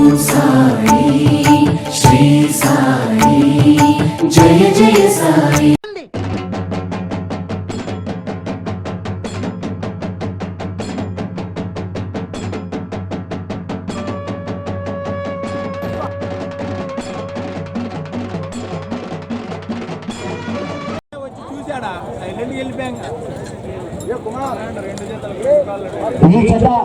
ఈ జత ఆహా! అబ్బో!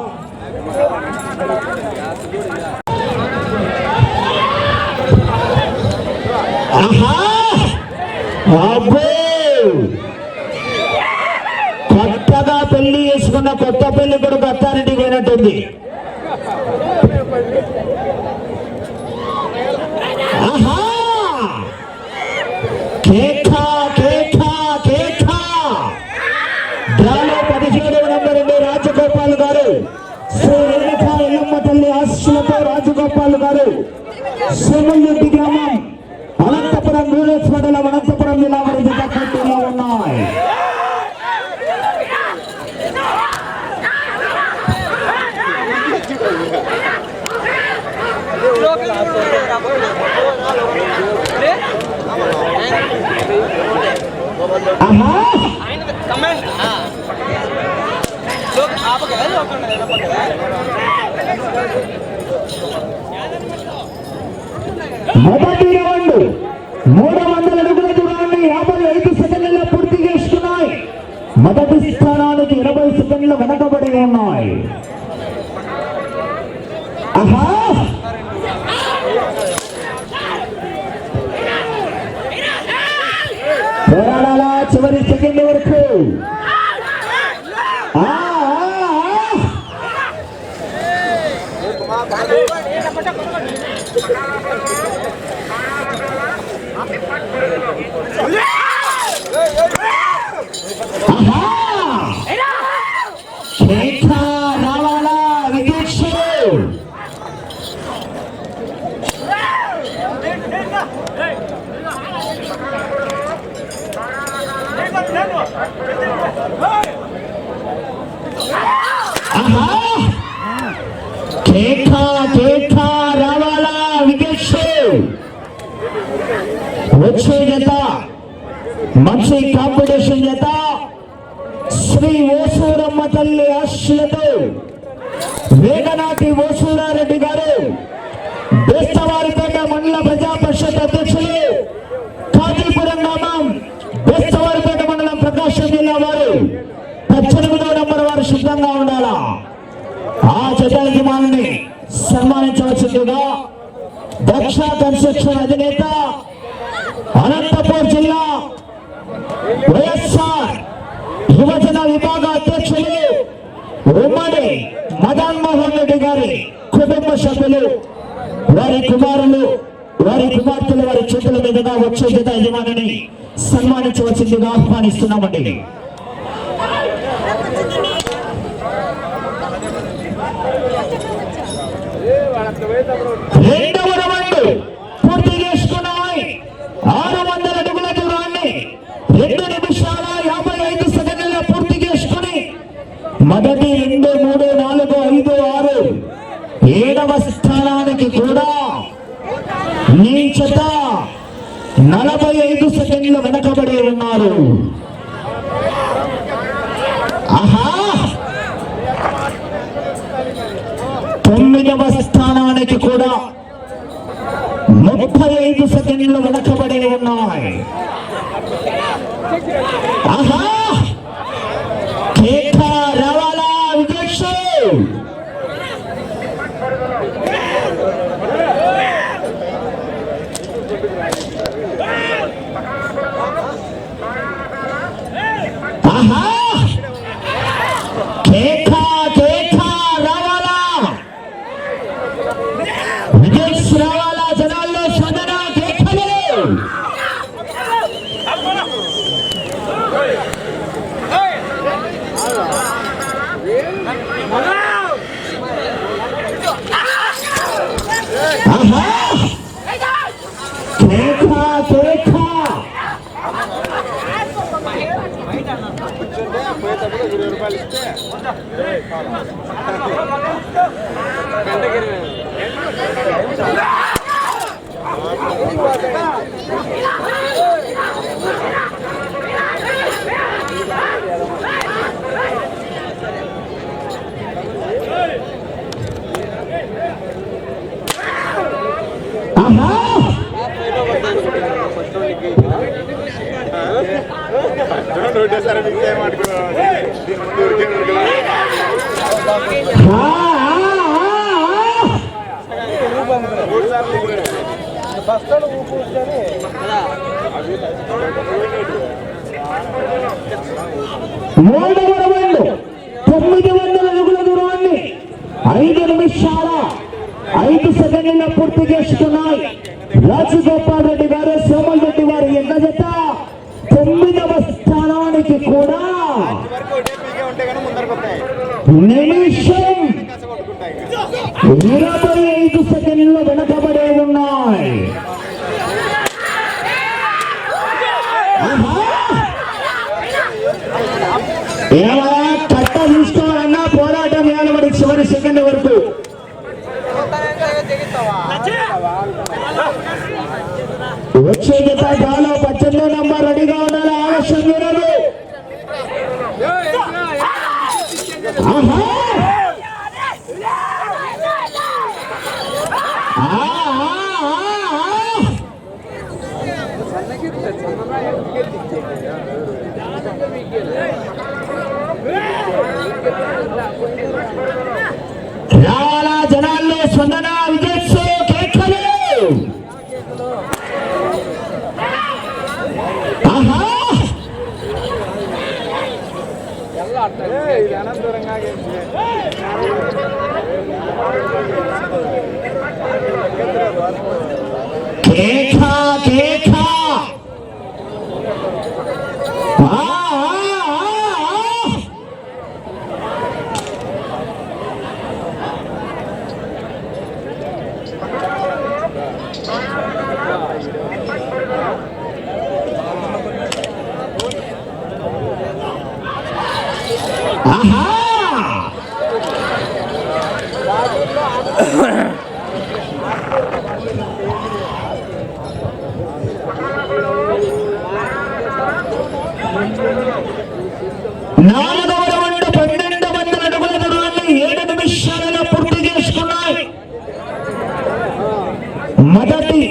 కొత్తగా పెళ్ళి చేసుకున్న కొత్త పెళ్ళి కొడుకు అత్తారింటికి పోయినట్టుంది. ఆహా! పదిహేడవ నంబర్ అండి రాజగోపాల్ గారు. శ్రీ రేణుకా ఎల్లమ్మ తల్లి ఆశీస్సులతో రాజగోపాల్ గారు. సోమల్రెడ్డి గ్రామం. అనంతపురం రూరల్స్ మండలం అనంతపురం జిల్లా వారి జత పోటీలో ఉన్నాయి ఆహా మొదటి రౌండ్ మూడు వందల అడుగుల దూరాన్ని యాభై ఐదు సెకండ్లలో పూర్తి చేస్తున్నాయి మొదటి స్థానానికి ఇరవై సెకండ్లు వెనకబడి ఉన్నాయి. ఆహా! పోరాడాలా చివరి సెకండ్ వరకు? ఆ, ఆహా! కేక రావాలా విదేశీయులు ఆహా! కేక కేక రావాలా విదేశీయులు వచ్చే జత మంచి కాంపిటీషన్ చేత శ్రీ ఓసూరమ్మ తల్లి ఆశలతో వేగనాటి ఓసూరారెడ్డి గారు బేస్తవారిపేట మండల ప్రజా పరిషత్ అధ్యక్షులు కాజీపురం గ్రామం బేస్తవారిపేట మండలం ప్రకాశం జిల్లా వారు పద్దెనిమిదో నంబర్ వారు సిద్ధంగా ఉండాలా? ఆ జత యజమాని సన్మానించవలసిందిగా దక్ష కన్స్ట్రక్షన్ అధినేత అనంతపూర్ జిల్లా వైఎస్ఆర్ యువజన విభాగ అధ్యక్షులు ఉమ్మడి మదన్ మోహన్ రెడ్డి గారి కుటుంబ సభ్యులు వారి కుమారులు వారి కుమార్తెలు వారి చేతుల మీదుగా వచ్చే జత యజమానిని సన్మానించవలసిందిగా ఆహ్వానిస్తున్నామండి. రెండు పూర్తి చేసుకున్నాయి ఆరు వందల అడుగుల దూరాన్ని రెండు నిమిషాల యాభై ఐదు సెకండ్ల పూర్తి చేసుకుని మొదటి రెండు మూడు నాలుగు ఐదు ఆరు. ఏడవ స్థానానికి కూడా నీ చేత నలభై ఐదు సెకండ్లు వెనకబడి ఉన్నారు. ఆహా! తొమ్మిదవ స్థానానికి కూడా ముప్పై ఐదు సెకండ్లు వెనకబడి ఉన్నాయి. ఆహా కేక రావాలా విజేష్ ఆహా కేక కేక రావాలా విజయ్ రావాలా జనాల్లో సదన కేకలు ఆహా! కేక కేక పోయేటప్పుడు ఇరవై రూపాయలు ఇస్తే గంటకి ఇరవై ఆహా ఒకటేసారి మీకు ఏమనుకున్నావు దీని ముందు ఊరికే ఊరికే. ఆ, ఆ, ఆ, ఆ. మూడు సార్లు దిగినాడు. మూడవ రౌండ్ తొమ్మిది వందల అడుగుల దూరాన్ని ఐదు నిమిషాల ఐదు సెకండ్ల పూర్తి చేస్తున్నాయి. రాజగోపాల్ రెడ్డి గారు సోమల్ రెడ్డి వారి ఎంత జత? తొమ్మిదవ స్థానానికి కూడా నిమిషం ఇరవై ఐదు సెకండ్లు వెనకబడే ఉన్నాయి. ఏమయ్యా, కట్ట తీసుకోవాలన్నా పోరాటం చేయాలి మరి చివరి సెకండ్ వరకు. వచ్చే జత గాలో పచ్చంలో నంబర్ రెడీగా ఉండాలి ఆలస్యం చేయరాదు ఆహా ఆ, ఆ, ఆ, ఆ. రావాలా జనాల్లో స్పందన విజయోత్సవ కేకలు ఆహా ఆ, ఆ, ఆ, ఆ. ఆహా నాలుగవ రౌండ్ పన్నెండు వందల అడుగుల దూరాన్ని ఏడు నిమిషాలలో పూర్తి చేసుకున్నాయి. మొదటి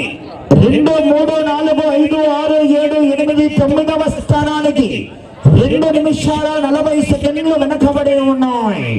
రెండు మూడు నాలుగు ఐదు ఆరు ఏడు ఎనిమిది తొమ్మిదవ స్థానానికి నిమిషాల నలభై సెకండ్లు వెనకబడి ఉన్నాయి.